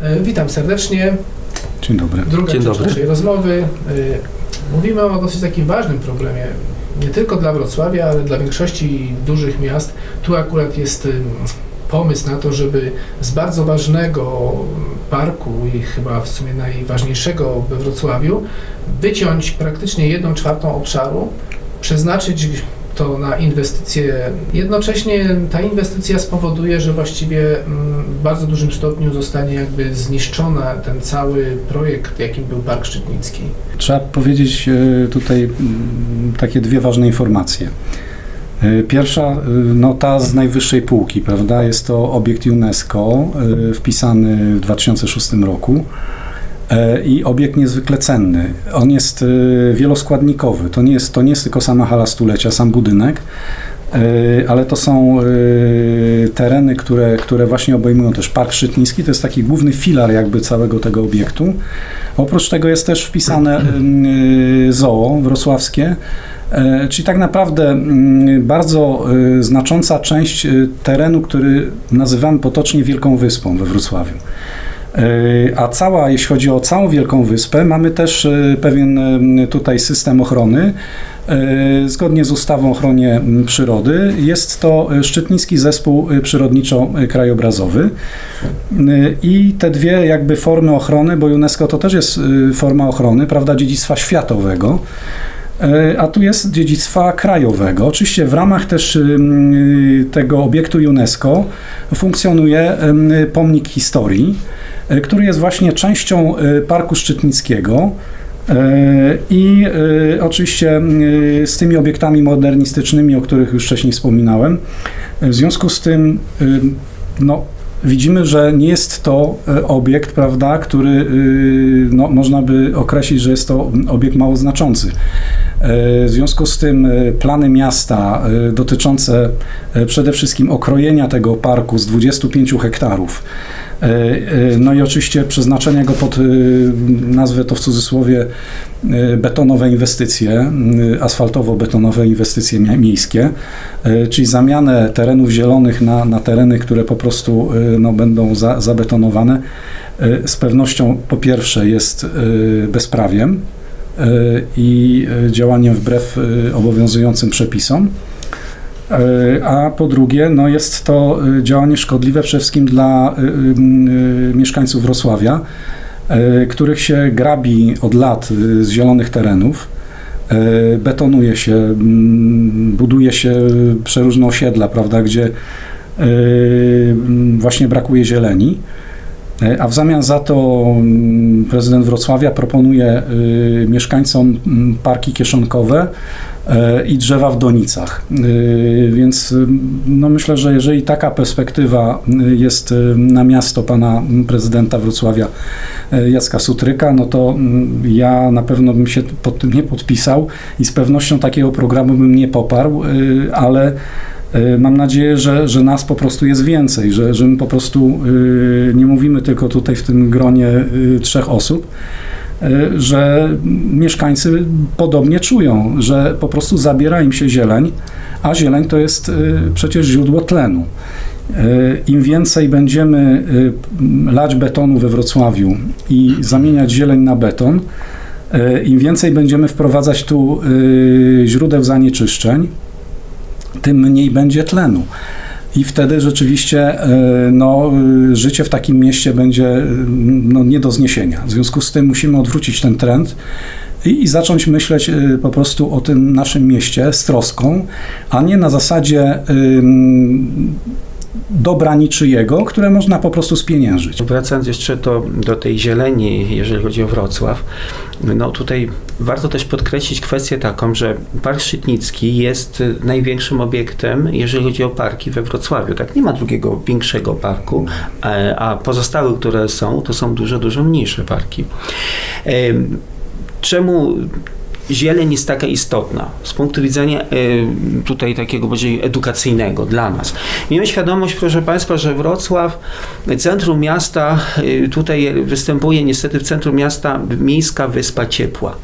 E, Witam serdecznie. Dzień dobry. Druga Dzień część dobry. naszej rozmowy. Y, Mówimy o dosyć takim ważnym problemie, nie tylko dla Wrocławia, ale dla większości dużych miast. Tu akurat jest pomysł na to, żeby z bardzo ważnego parku i chyba w sumie najważniejszego we Wrocławiu wyciąć praktycznie jedną czwartą obszaru, przeznaczyć to na inwestycje. Jednocześnie ta inwestycja spowoduje, że właściwie mm, w bardzo dużym stopniu zostanie jakby zniszczona ten cały projekt, jakim był Park Szczytnicki. Trzeba powiedzieć e, tutaj mm, takie dwie ważne informacje. E, Pierwsza, e, no ta z najwyższej półki, prawda? Jest to obiekt UNESCO e, wpisany w 2006 roku i obiekt niezwykle cenny. On jest wieloskładnikowy. To nie jest, to nie jest tylko sama hala stulecia, sam budynek, ale to są e, tereny, które, które właśnie obejmują też Park Szczytnicki. To jest taki główny filar jakby całego tego obiektu. Oprócz tego jest też wpisane y, zoo wrocławskie, e, czyli tak naprawdę mm, bardzo znacząca część terenu, który nazywamy potocznie Wielką Wyspą we Wrocławiu. E, A cała, jeśli chodzi o całą Wielką Wyspę, mamy też pewien tutaj system ochrony. E, Zgodnie z ustawą o ochronie przyrody jest to y, Szczytnicki Zespół y, Przyrodniczo-Krajobrazowy. I te dwie jakby formy ochrony, bo UNESCO to też jest forma ochrony, prawda, dziedzictwa światowego, a tu jest dziedzictwa krajowego. Oczywiście w ramach też tego obiektu UNESCO funkcjonuje pomnik historii, który jest właśnie częścią Parku Szczytnickiego. Y, I y, oczywiście y, z tymi obiektami modernistycznymi, o których już wcześniej wspominałem. W związku z tym no, widzimy, że nie jest to e, obiekt, prawda, który no, można by określić, że jest to obiekt mało znaczący. E, W związku z tym e, plany miasta e, dotyczące e, przede wszystkim okrojenia tego parku z 25 hektarów, e, e, no i oczywiście przeznaczenia go pod, e, nazwę to w cudzysłowie, e, betonowe inwestycje, e, asfaltowo-betonowe inwestycje miejskie, e, czyli zamianę terenów zielonych na, na tereny, które po prostu e, no, będą za, zabetonowane, e, z pewnością po pierwsze jest e, bezprawiem e, i e, działaniem wbrew e, obowiązującym przepisom. E, A po drugie, no jest to e, działanie szkodliwe przede wszystkim dla e, mieszkańców Wrocławia, których się grabi od lat z zielonych terenów. Betonuje się, buduje się przeróżne osiedla, prawda, gdzie właśnie brakuje zieleni. E, A w zamian za to mm, prezydent Wrocławia proponuje y, mieszkańcom mm, parki kieszonkowe e, i drzewa w donicach. Y, Więc y, no myślę, że jeżeli taka perspektywa y, jest na miasto pana mm, prezydenta Wrocławia Jacka Sutryka, no to ja na pewno bym się pod tym nie podpisał i z pewnością takiego programu bym nie poparł, ale E, Mam nadzieję, że, że nas po prostu jest więcej, że, że my po prostu y, nie mówimy tylko tutaj w tym gronie y, trzech osób, że mieszkańcy podobnie czują, że po prostu zabiera im się zieleń, a zieleń to jest przecież źródło tlenu. Im więcej będziemy lać betonu we Wrocławiu i zamieniać zieleń na beton, im więcej będziemy wprowadzać tu źródeł zanieczyszczeń, tym mniej będzie tlenu. I wtedy rzeczywiście e, no, e, życie w takim mieście będzie e, no, nie do zniesienia. W związku z tym musimy odwrócić ten trend i, i zacząć myśleć po prostu o tym naszym mieście z troską, a nie na zasadzie ym, dobra niczyjego, które można po prostu spieniężyć. Wracając jeszcze do, do tej zieleni, jeżeli chodzi o Wrocław, no tutaj warto też podkreślić kwestię taką, że Park Szczytnicki jest największym obiektem, jeżeli chodzi o parki we Wrocławiu. Tak, nie ma drugiego większego parku, a pozostałe, które są, to są dużo, dużo mniejsze parki. Em, Czemu zieleń jest taka istotna z punktu widzenia e, tutaj takiego bardziej edukacyjnego dla nas. Miejmy świadomość, proszę Państwa, że Wrocław, centrum miasta, e, tutaj występuje niestety w centrum miasta miejska wyspa ciepła.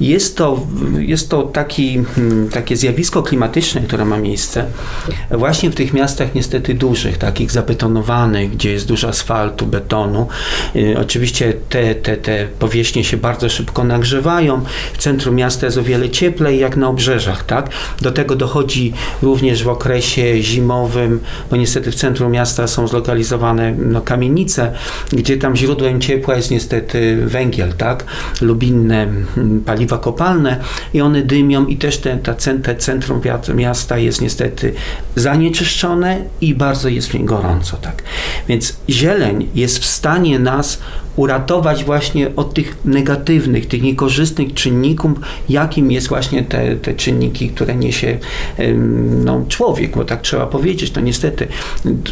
Jest to, jest to taki, mm, takie zjawisko klimatyczne, które ma miejsce właśnie w tych miastach niestety dużych, takich zabetonowanych, gdzie jest dużo asfaltu, betonu. Y, Oczywiście te, te, te powierzchnie się bardzo szybko nagrzewają. W centrum miasta jest o wiele cieplej jak na obrzeżach. Tak? Do tego dochodzi również w okresie zimowym, bo niestety w centrum miasta są zlokalizowane no, kamienice, gdzie tam źródłem ciepła jest niestety węgiel, tak? lub inne mm, paliwa kopalne i one dymią i też te, ta, te centrum miasta jest niestety zanieczyszczone i bardzo jest w niej gorąco. Tak? Więc zieleń jest w stanie nas uratować właśnie od tych negatywnych, tych niekorzystnych czynników, jakim jest właśnie te, te czynniki, które niesie no, człowiek, bo tak trzeba powiedzieć. To niestety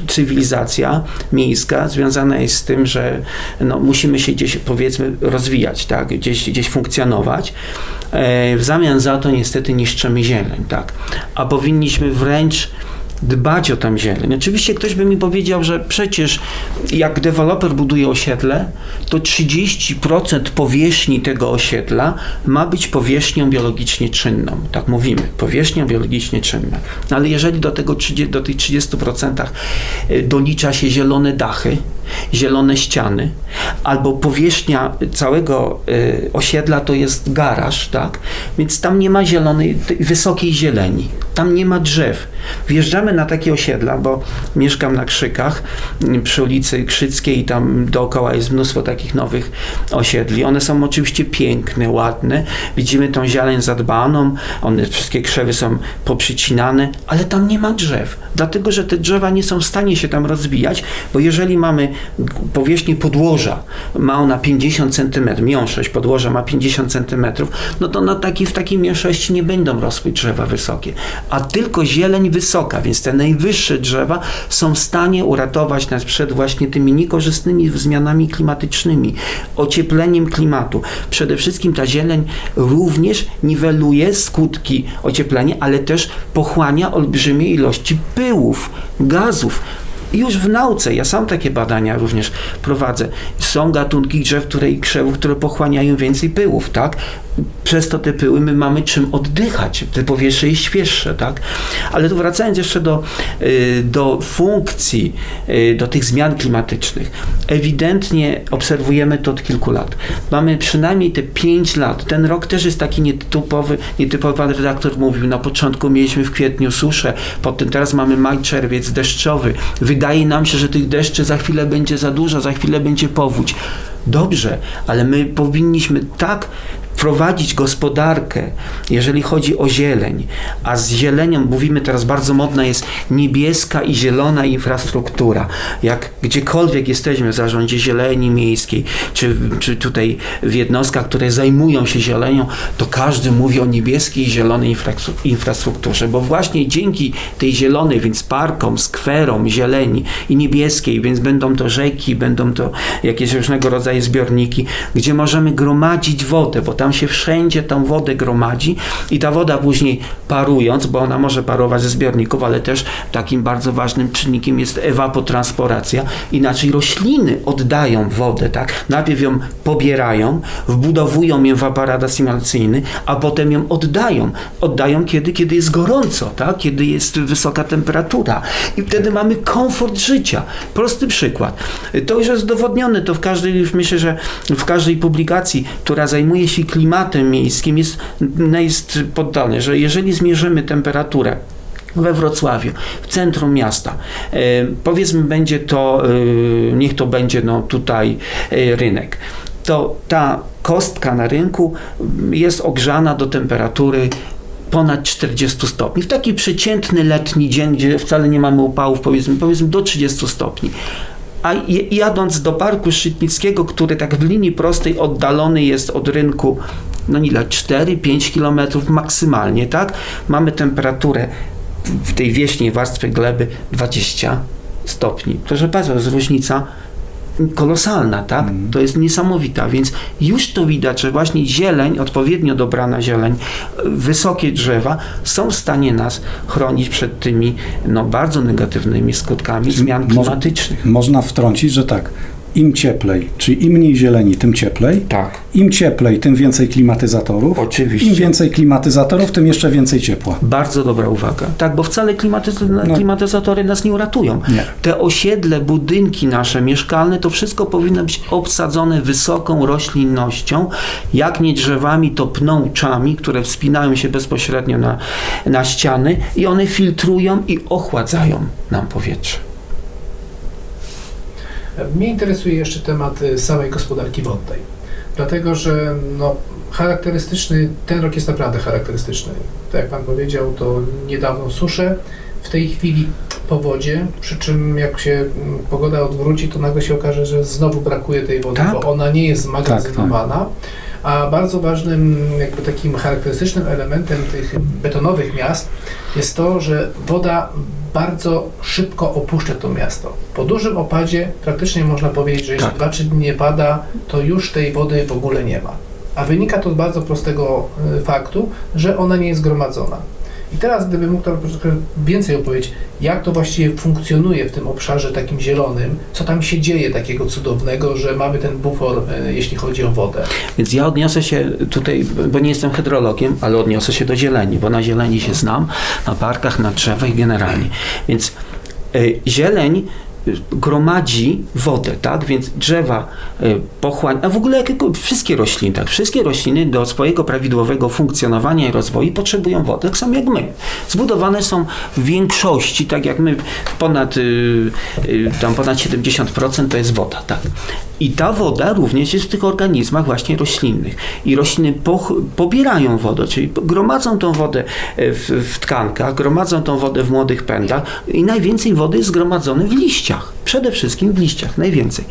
cywilizacja miejska związana jest z tym, że no, musimy się gdzieś powiedzmy rozwijać, tak? gdzieś, gdzieś funkcjonować. E, w zamian za to niestety niszczymy zieleń, tak? a powinniśmy wręcz dbać o tam zieleń. Oczywiście ktoś by mi powiedział, że przecież jak deweloper buduje osiedle, to 30% powierzchni tego osiedla ma być powierzchnią biologicznie czynną. Tak mówimy, powierzchnią biologicznie czynna. No Ale jeżeli do, tego, 30 do tych 30% y, dolicza się zielone dachy, zielone ściany, albo powierzchnia całego y, osiedla to jest garaż, tak? Więc tam nie ma zielonej, wysokiej zieleni. Tam nie ma drzew. Wjeżdżamy na takie osiedla, bo mieszkam na Krzykach y, przy ulicy Krzyckiej i tam dookoła jest mnóstwo takich nowych osiedli. One są oczywiście piękne, ładne. Widzimy tą zieleń zadbaną, one wszystkie krzewy są poprzycinane, ale tam nie ma drzew. Dlatego, że te drzewa nie są w stanie się tam rozwijać, bo jeżeli mamy powierzchnię podłoża, ma ona 50 cm, miąższość podłoża ma 50 cm, no to na taki, w takiej mięszości nie będą rosły drzewa wysokie, a tylko zieleń wysoka, więc te najwyższe drzewa są w stanie uratować nas przed właśnie tymi niekorzystnymi zmianami klimatycznymi, ociepleniem klimatu. Przede wszystkim ta zieleń również niweluje skutki ocieplenia, ale też pochłania olbrzymie ilości pyłów, gazów, już w nauce, ja sam takie badania również prowadzę. Są gatunki drzew które, i krzewów, które pochłaniają więcej pyłów, tak? Przez to te pyły my mamy czym oddychać, te powietrze jest świeższe, tak? Ale tu wracając jeszcze do, y, do funkcji, y, do tych zmian klimatycznych. Ewidentnie obserwujemy to od kilku lat. Mamy przynajmniej te 5 lat. Ten rok też jest taki nietypowy, nietypowy. Pan redaktor mówił, na początku mieliśmy w kwietniu suszę, potem teraz mamy maj, czerwiec deszczowy. Wydaje nam się, że tych deszczy za chwilę będzie za dużo, za chwilę będzie powódź. Dobrze, ale my powinniśmy tak prowadzić gospodarkę, jeżeli chodzi o zieleń, a z zielenią, mówimy teraz bardzo modna jest niebieska i zielona infrastruktura. Jak gdziekolwiek jesteśmy w zarządzie zieleni miejskiej, czy, czy tutaj w jednostkach, które zajmują się zielenią, to każdy mówi o niebieskiej i zielonej infra- infrastrukturze, bo właśnie dzięki tej zielonej, więc parkom, skwerom, zieleni i niebieskiej, więc będą to rzeki, będą to jakieś różnego rodzaju zbiorniki, gdzie możemy gromadzić wodę, bo tam się wszędzie tą wodę gromadzi i ta woda później parując, bo ona może parować ze zbiorników, ale też takim bardzo ważnym czynnikiem jest ewapotranspiracja. Inaczej rośliny oddają wodę, tak? Najpierw ją pobierają, wbudowują ją w aparat asymilacyjny, a potem ją oddają. Oddają kiedy? Kiedy jest gorąco, tak? Kiedy jest wysoka temperatura. I wtedy mamy komfort życia. Prosty przykład. To już jest udowodnione, to w każdej, myślę, że w każdej publikacji, która zajmuje się klimatem miejskim jest, jest poddane, że jeżeli zmierzymy temperaturę we Wrocławiu, w centrum miasta. E, powiedzmy, będzie to, e, niech to będzie no, tutaj e, rynek. To ta kostka na rynku jest ogrzana do temperatury ponad 40 stopni. W taki przeciętny letni dzień, gdzie wcale nie mamy upałów, powiedzmy, powiedzmy do 30 stopni. A jadąc do parku Szczytnickiego, który tak w linii prostej oddalony jest od rynku, no ile, 4-5 kilometrów maksymalnie, tak? Mamy temperaturę w- tej wieśniej warstwie gleby 20 stopni. Proszę Państwa, jest różnica kolosalna, tak? To jest niesamowita, więc już to widać, że właśnie zieleń, odpowiednio dobrana zieleń, wysokie drzewa są w stanie nas chronić przed tymi no, bardzo negatywnymi skutkami zmian klimatycznych. Można wtrącić, że tak, im cieplej, czyli im mniej zieleni, tym cieplej. Tak, Im cieplej, tym więcej klimatyzatorów. oczywiście. Im więcej klimatyzatorów, tym jeszcze więcej ciepła. Bardzo dobra uwaga. Tak, bo wcale klimatyz- No. klimatyzatory nas nie uratują. Nie. Te osiedle, budynki nasze mieszkalne, to wszystko powinno być obsadzone wysoką roślinnością, jak nie drzewami, to pnączami, które wspinają się bezpośrednio na, na ściany i one filtrują i ochładzają nam powietrze. Mnie interesuje jeszcze temat y, samej gospodarki wodnej, dlatego że no, charakterystyczny, ten rok jest naprawdę charakterystyczny. Tak jak Pan powiedział, to niedawno susze, w tej chwili powodzie, przy czym jak się mm, pogoda odwróci, to nagle się okaże, że znowu brakuje tej wody, Tak. bo ona nie jest zmagazynowana. A bardzo ważnym, jakby takim charakterystycznym elementem tych betonowych miast jest to, że woda bardzo szybko opuszcza to miasto. Po dużym opadzie praktycznie można powiedzieć, że jeśli Tak. 2-3 dni nie pada, to już tej wody w ogóle nie ma. A wynika to z bardzo prostego y, faktu, że ona nie jest gromadzona. I teraz gdybym mógł troszeczkę więcej opowiedzieć, jak to właściwie funkcjonuje w tym obszarze takim zielonym, co tam się dzieje takiego cudownego, że mamy ten bufor, y, jeśli chodzi o wodę. Więc ja odniosę się tutaj, bo nie jestem hydrologiem, ale odniosę się do zieleni, bo na zieleni się znam, na parkach, na drzewach generalnie. Więc y, zieleń gromadzi wodę, tak? Więc drzewa y, pochłania, a w ogóle wszystkie rośliny, tak? Wszystkie rośliny do swojego prawidłowego funkcjonowania i rozwoju potrzebują wody, tak samo jak my. Zbudowane są w większości, tak jak my, ponad, y, y, tam ponad 70% to jest woda, tak? I ta woda również jest w tych organizmach właśnie roślinnych. I rośliny pobierają wodę, czyli gromadzą tą wodę e, w, w tkankach, gromadzą tą wodę w młodych pędach i najwięcej wody jest zgromadzone w liściach. Przede wszystkim w liściach, najwięcej.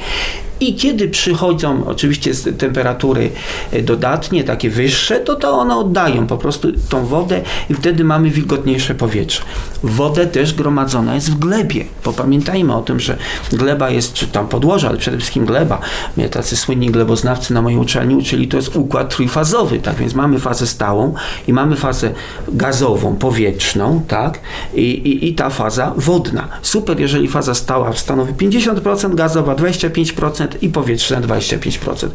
I kiedy przychodzą oczywiście temperatury e, dodatnie, takie wyższe, to to one oddają po prostu tą wodę i wtedy mamy wilgotniejsze powietrze. Wodę też gromadzona jest w glebie, bo pamiętajmy o tym, że gleba jest, czy tam podłoże, ale przede wszystkim gleba. Mnie tacy słynni gleboznawcy na mojej uczelni uczyli, to jest układ trójfazowy, tak więc mamy fazę stałą i mamy fazę gazową, powietrzną, tak, i, i, i ta faza wodna. Super, jeżeli faza stała stanowi 50%, gazowa 25% i powietrzna 25%.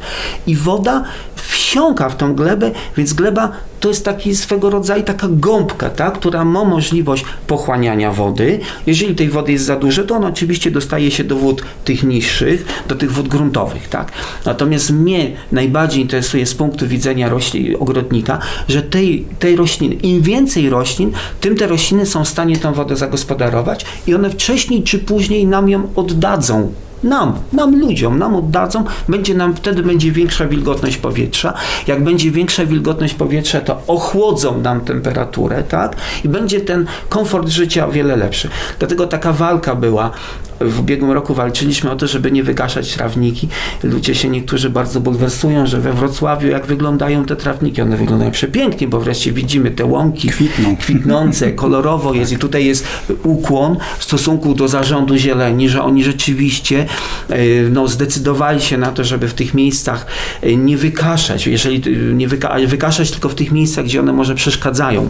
I woda wsiąka w tą glebę, więc gleba to jest taki swego rodzaju taka gąbka, która ma możliwość pochłaniania wody. Jeżeli tej wody jest za dużo, to ona oczywiście dostaje się do wód tych niższych, do tych wód gruntowych, tak. Natomiast mnie najbardziej interesuje z punktu widzenia roślin, ogrodnika, że tej, tej rośliny, im więcej roślin, tym te rośliny są w stanie tą wodę zagospodarować i one wcześniej czy później nam ją oddadzą. Nam, nam ludziom, nam oddadzą, będzie nam, wtedy będzie większa wilgotność powietrza. Jak będzie większa wilgotność powietrza, to ochłodzą nam temperaturę, tak? I będzie ten komfort życia o wiele lepszy. Dlatego taka walka była. W ubiegłym roku walczyliśmy o to, żeby nie wygaszać trawniki. Ludzie się niektórzy bardzo bulwersują, że we Wrocławiu jak wyglądają te trawniki. One wyglądają przepięknie, bo wreszcie widzimy te łąki Kwitną. kwitnące, kolorowo jest i tutaj jest ukłon w stosunku do zarządu zieleni, że oni rzeczywiście e, no, zdecydowali się na to, żeby w tych miejscach e, nie wykaszać, jeżeli e, nie wyka wykaszać tylko w tych miejscach, gdzie one może przeszkadzają,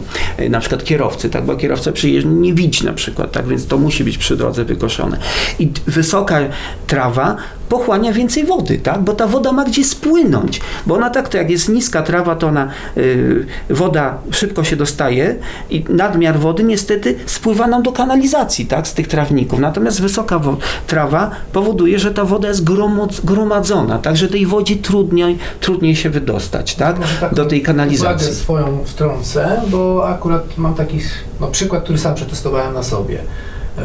na przykład kierowcy, tak, bo kierowca przyjeżdża, nie widzi na przykład, tak, więc to musi być przy drodze wykoszone. I wysoka trawa pochłania więcej wody, tak? Bo ta woda ma gdzie spłynąć. Bo ona tak, to jak jest niska trawa, to ona, y, woda szybko się dostaje i nadmiar wody niestety spływa nam do kanalizacji, tak? Z tych trawników. Natomiast wysoka trawa powoduje, że ta woda jest gromadzona, tak? Że tej wodzie trudniej, trudniej się wydostać, tak? Taką Do tej kanalizacji. swoją wtrącę, bo akurat mam taki no, przykład, który sam przetestowałem na sobie. Yy,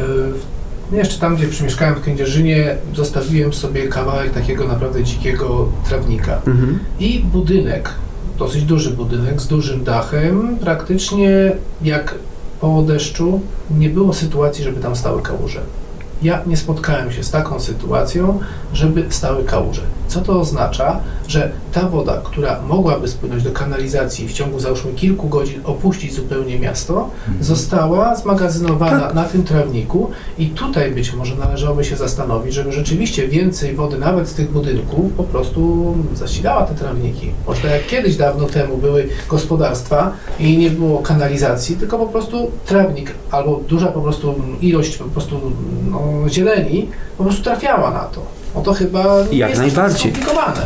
Jeszcze tam, gdzie mieszkałem w Kędzierzynie, zostawiłem sobie kawałek takiego naprawdę dzikiego trawnika. Mhm. I budynek, dosyć duży budynek z dużym dachem, praktycznie jak po deszczu nie było sytuacji, żeby tam stały kałuże. Ja nie spotkałem się z taką sytuacją, żeby stały kałuże. Co to oznacza? Że ta woda, która mogłaby spłynąć do kanalizacji w ciągu załóżmy kilku godzin opuścić zupełnie miasto, została zmagazynowana na tym trawniku i tutaj być może należałoby się zastanowić, żeby rzeczywiście więcej wody nawet z tych budynków po prostu zasilała te trawniki. Może tak jak kiedyś dawno temu były gospodarstwa i nie było kanalizacji, tylko po prostu trawnik albo duża po prostu ilość po prostu no, zieleni po prostu trafiała na to. No to chyba Jak jest najbardziej.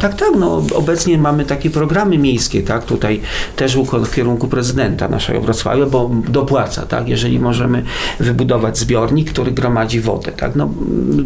Tak, tak, no obecnie mamy takie programy miejskie, tak, tutaj też w kierunku prezydenta naszego Wrocławia, bo dopłaca, tak, jeżeli możemy wybudować zbiornik, który gromadzi wodę, tak, no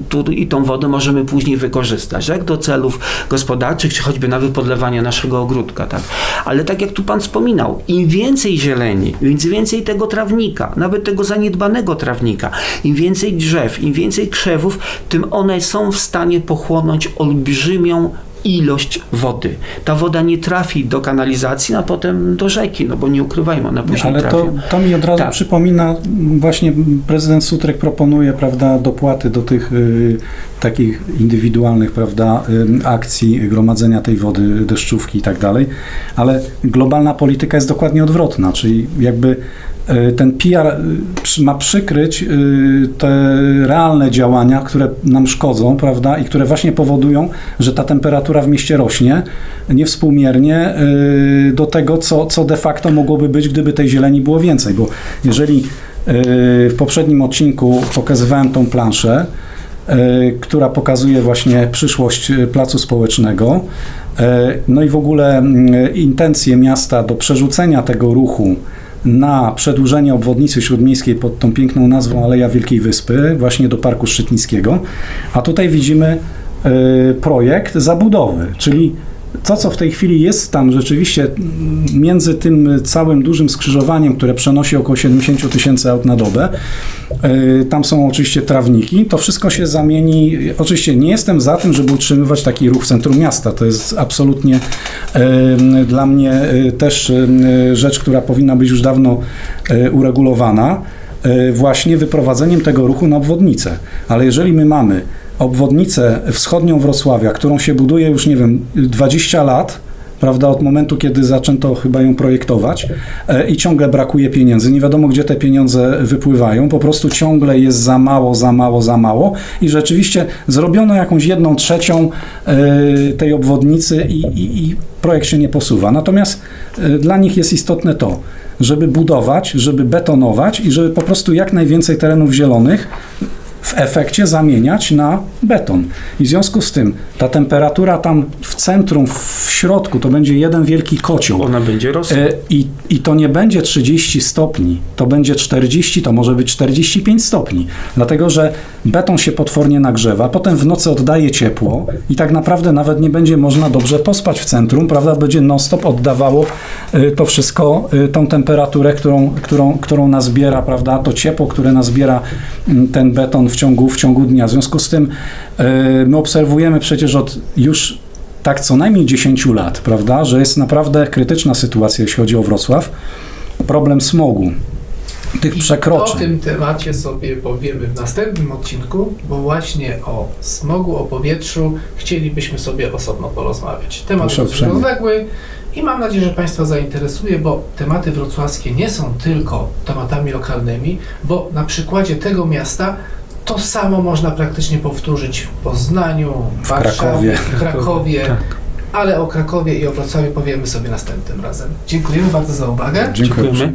tu, i tą wodę możemy później wykorzystać, tak, do celów gospodarczych, czy choćby nawet podlewania naszego ogródka, tak, ale tak jak tu Pan wspominał, im więcej zieleni, im więcej tego trawnika, nawet tego zaniedbanego trawnika, im więcej drzew, im więcej krzewów, tym one są w stanie pochłonąć olbrzymią ilość wody. Ta woda nie trafi do kanalizacji, a potem do rzeki, no bo nie ukrywajmy, ona później Ale trafi. to, to mi od razu Tak. przypomina, właśnie prezydent Sutrek proponuje, prawda, dopłaty do tych y, takich indywidualnych, prawda, y, akcji gromadzenia tej wody, deszczówki i tak dalej, ale globalna polityka jest dokładnie odwrotna, czyli jakby ten PR y, przy- ma przykryć y, te realne działania, które nam szkodzą, prawda, i które właśnie powodują, że ta temperatura w mieście rośnie niewspółmiernie y, do tego, co, co de facto mogłoby być, gdyby tej zieleni było więcej, bo jeżeli y, w poprzednim odcinku pokazywałem tą planszę, y, która pokazuje właśnie przyszłość y, placu społecznego, y, no i w ogóle y, intencje miasta do przerzucenia tego ruchu na przedłużenie obwodnicy śródmiejskiej pod tą piękną nazwą Aleja Wielkiej Wyspy, właśnie do Parku Szczytnickiego. A tutaj widzimy y, projekt zabudowy, czyli to, co w tej chwili jest tam rzeczywiście mm, między tym całym dużym skrzyżowaniem, które przenosi około 70 tysięcy aut na dobę, y, tam są oczywiście trawniki, to wszystko się zamieni. Oczywiście nie jestem za tym, żeby utrzymywać taki ruch w centrum miasta. To jest absolutnie y, dla mnie y, też rzecz, która powinna być już dawno uregulowana, właśnie wyprowadzeniem tego ruchu na obwodnicę. Ale jeżeli my mamy obwodnicę wschodnią Wrocławia, którą się buduje już, nie wiem, 20 lat, prawda, od momentu, kiedy zaczęto chyba ją projektować e, i ciągle brakuje pieniędzy. Nie wiadomo, gdzie te pieniądze wypływają. Po prostu ciągle jest za mało, za mało, za mało i rzeczywiście zrobiono jakąś jedną trzecią e, tej obwodnicy i, i, i projekt się nie posuwa. Natomiast e, dla nich jest istotne to, żeby budować, żeby betonować i żeby po prostu jak najwięcej terenów zielonych w efekcie zamieniać na beton. I w związku z tym ta temperatura tam w centrum, w środku, to będzie jeden wielki kocioł. Ona będzie rosła. E, I, I to nie będzie 30 stopni, to będzie 40, to może być 45 stopni, dlatego że beton się potwornie nagrzewa, potem w nocy oddaje ciepło i tak naprawdę nawet nie będzie można dobrze pospać w centrum, prawda? Będzie non-stop oddawało e, to wszystko, e, tą temperaturę, którą, którą, którą nazbiera, prawda? To ciepło, które nazbiera mm, ten beton w ciągu, w ciągu dnia. W związku z tym e, my obserwujemy przecież od już tak co najmniej 10 lat, prawda, że jest naprawdę krytyczna sytuacja, jeśli chodzi o Wrocław. Problem smogu, tych I przekroczeń. o tym temacie sobie powiemy w następnym odcinku, bo właśnie o smogu, o powietrzu chcielibyśmy sobie osobno porozmawiać. Temat Proszę jest rozległy i mam nadzieję, że Państwa zainteresuje, bo tematy wrocławskie nie są tylko tematami lokalnymi, bo na przykładzie tego miasta to samo można praktycznie powtórzyć w Poznaniu, W Warszawie, Krakowie. Krakowie, Tak. ale o Krakowie i o Wrocławiu powiemy sobie następnym razem. Dziękujemy bardzo za uwagę. Dziękujemy.